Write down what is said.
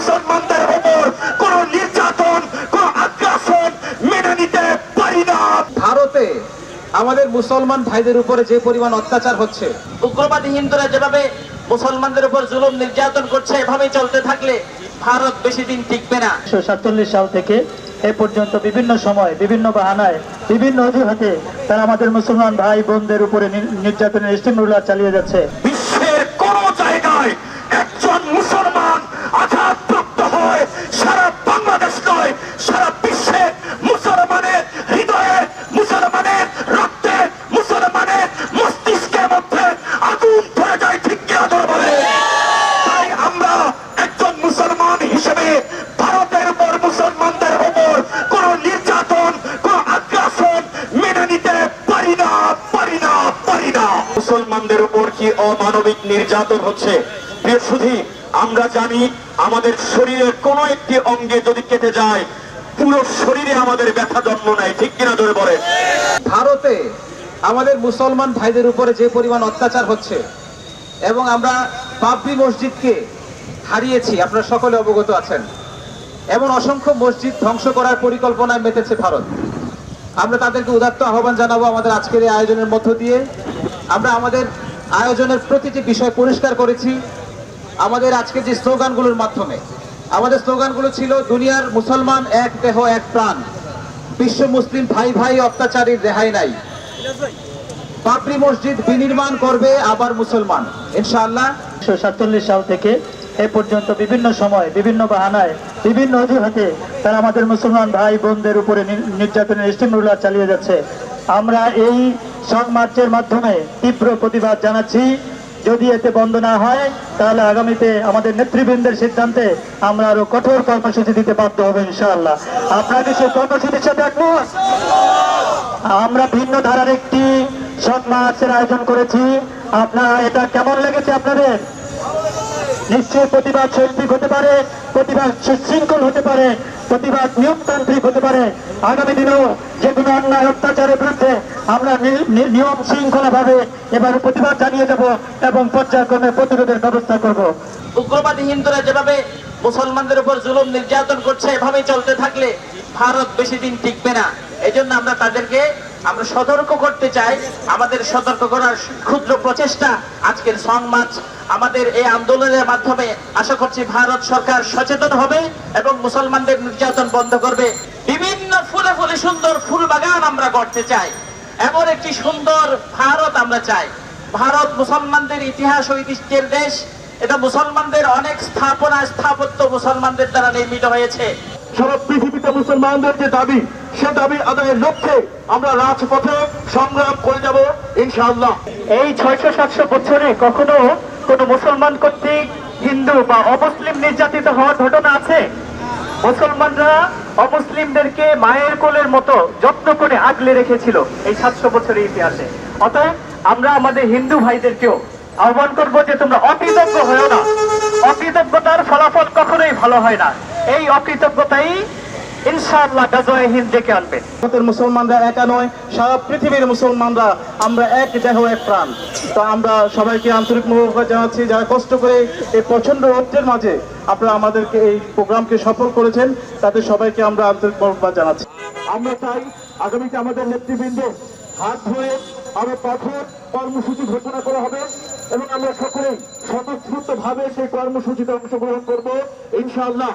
মুসলমানদের উপর কোন নির্যাতন কোন আগ্রাসন মেনে নিতে পারি না। ভারতে আমাদের মুসলমান ভাইদের উপরে যে পরিমাণ অত্যাচার হচ্ছে উগ্রবাদী হিন্দুরা যেভাবে মুসলমানদের উপর জুলুম নির্যাতন করছে এভাবেই চলতে থাকলে ভারত বেশি দিন টিকবে না। উনিশশো সাতচল্লিশ সাল থেকে এ পর্যন্ত বিভিন্ন সময় বিভিন্ন বাহানায় বিভিন্ন অজুহাতে তারা আমাদের মুসলমান ভাই বোনদের উপরে নি- নির্যাতনের স্টিমুলার চালিয়ে যাচ্ছে। হিসেবে ভারতের উপর মুসলমানদের উপর কোন নির্যাতন, কোন আগ্রাসন মেনে নিতে পারি না পারি না পারি না। মুসলমানদের উপর কি অমানবিক নির্যাতন হচ্ছে? প্রিয় আমরা জানি আমাদের শরীরের কোন একটি অঙ্গে যদি কেটে যায়, পুরো শরীরে আমাদের ব্যথা জন্ম নেয়, ঠিক কিনা ধরে বলে ভারতে আমাদের মুসলমান ভাইদের উপরে যে পরিমাণ অত্যাচার হচ্ছে, এবং আমরা বাবরি মসজিদকে হারিয়েছি, আপনারা সকলে অবগত আছেন। এমন অসংখ্য মসজিদ ধ্বংস করার পরিকল্পনায় মেতেছে ভারত। আমরা তাদেরকে উদাত্ত আহ্বান জানাব আমাদের আজকের এই আয়োজনের মধ্য দিয়ে। আমরা আমাদের আয়োজনের প্রতিটি বিষয় পরিষ্কার করেছি আমাদের আজকে যে স্লোগানগুলোর মাধ্যমে। আমাদের স্লোগানগুলো ছিল, দুনিয়ার মুসলমান এক দেহ, এক প্রাণ। বিশ্ব মুসলিম ভাই ভাই, অত্যাচারীর রেহাই নাই। বাবরি মসজিদ বিনির্মাণ করবে আবার মুসলমান। ইনশাআল্লাহ। সাতচল্লিশ সাল থেকে এ পর্যন্ত বিভিন্ন সময়, বিভিন্ন বাহানায়, বিভিন্ন অজুহাতে তারা আমাদের মুসলমান ভাই বোনদের উপরে নির্যাতনের স্টিমুলার চালিয়ে যাচ্ছে। আমরা এই সং মার্চের মাধ্যমে তীব্র প্রতিবাদ জানাচ্ছি। যদি এতে বন্ধ না হয়, তাহলে আগামীতে আমাদের নেতৃবৃন্দের সিদ্ধান্তে আমরা আরও কঠোর কর্মসূচি দিতে বাধ্য হবে ইনশাআল্লাহ। আপনারা কি সেই কর্মসূচির সাথে একমত? আমরা ভিন্ন ধারার একটি সৎ মার্চের আয়োজন করেছি। আপনারা, এটা কেমন লেগেছে আপনাদের? নিশ্চয়ই প্রতিবাদ শৈল্পিক হতে পারে, প্রতিবাদ সুশৃঙ্খল হতে পারে, প্রতিবাদ নিয়মতান্ত্রিক হতে পারে। আগামী দিনেও যে কোনো অন্যায় অত্যাচারের বিরুদ্ধে আমরা নিয়ম শৃঙ্খলা ভাবে এবার প্রতিবাদ জানিয়ে যাব এবং পর্যায়ক্রমে প্রতিরোধের ব্যবস্থা করব। উগ্রবাদী হিন্দুরা যেভাবে মুসলমানদের উপর জুলুম নির্যাতন করছে, এভাবেই চলতে থাকলে ভারত বেশি দিন টিকবে না। এই জন্য আমরা তাদেরকে, আমরা সতর্ক করতে চাই। আমাদের সতর্ক করার ক্ষুদ্র প্রচেষ্টা, আজকের সংবাদ। আমাদের এই আন্দোলনের মাধ্যমে আশা করছি ভারত সরকার সচেতন হবে এবং মুসলমানদের নির্যাতন বন্ধ করবে। বিভিন্ন ফুলে ফুলে সুন্দর ফুল বাগান আমরা করতে চাই। এমন একটি সুন্দর ভারত আমরা চাই। ভারত মুসলমানদের ইতিহাস ঐতিহ্যের দেশ। এটা মুসলমানদের অনেক স্থাপনা, স্থাপত্য মুসলমানদের দ্বারা নির্মিত হয়েছে। সারা পৃথিবীতে মুসলমানদের যে দাবি সে দাবি আদায়ের লক্ষ্যে আমরা রাজপথে সংগ্রাম করে যাব, ইনশাআল্লাহ। এই ছয়শো সাতশো বছরে কখনো কোনো মুসলমান কর্তৃক হিন্দু বা অমুসলিম নির্যাতিত হওয়ার ঘটনা আছে? মুসলমানরা অমুসলিমদেরকে মায়ের কোলের মতো যত্ন করে আগলে রেখেছিল এই সাতশো বছরের ইতিহাসে। অতএব আমরা আমাদের হিন্দু ভাইদেরকেও আহ্বান করব যে তোমরা অকৃতজ্ঞ হয়েও না। অকৃতজ্ঞতার ফলাফল কখনোই ভালো হয় না। এই অকৃতজ্ঞতাই ইনশাআল্লাহ গাজওয়ে হিন্দ ডেকে আনবে। ভারতের মুসলমানরা একা নয়, সারা পৃথিবীর মুসলমানরা আমরা এক দেহ, এক প্রাণ। তো আমরা সবাইকে আন্তরিক জানাচ্ছি, যারা কষ্ট করে এই মাঝে আপনারা আমাদেরকে এই প্রোগ্রামকে সফল করেছেন, তাদের সবাইকে আমরা আন্তরিক জানাচ্ছি। আমরা চাই আগামীতে আমাদের নেতৃবৃন্দ হাত ধরে আরও কর্মসূচি ঘোষণা করা হবে এবং আমরা সকলেই স্বতঃস্ফূর্ত ভাবে সেই কর্মসূচিতে অংশগ্রহণ করব, ইনশাআল্লাহ।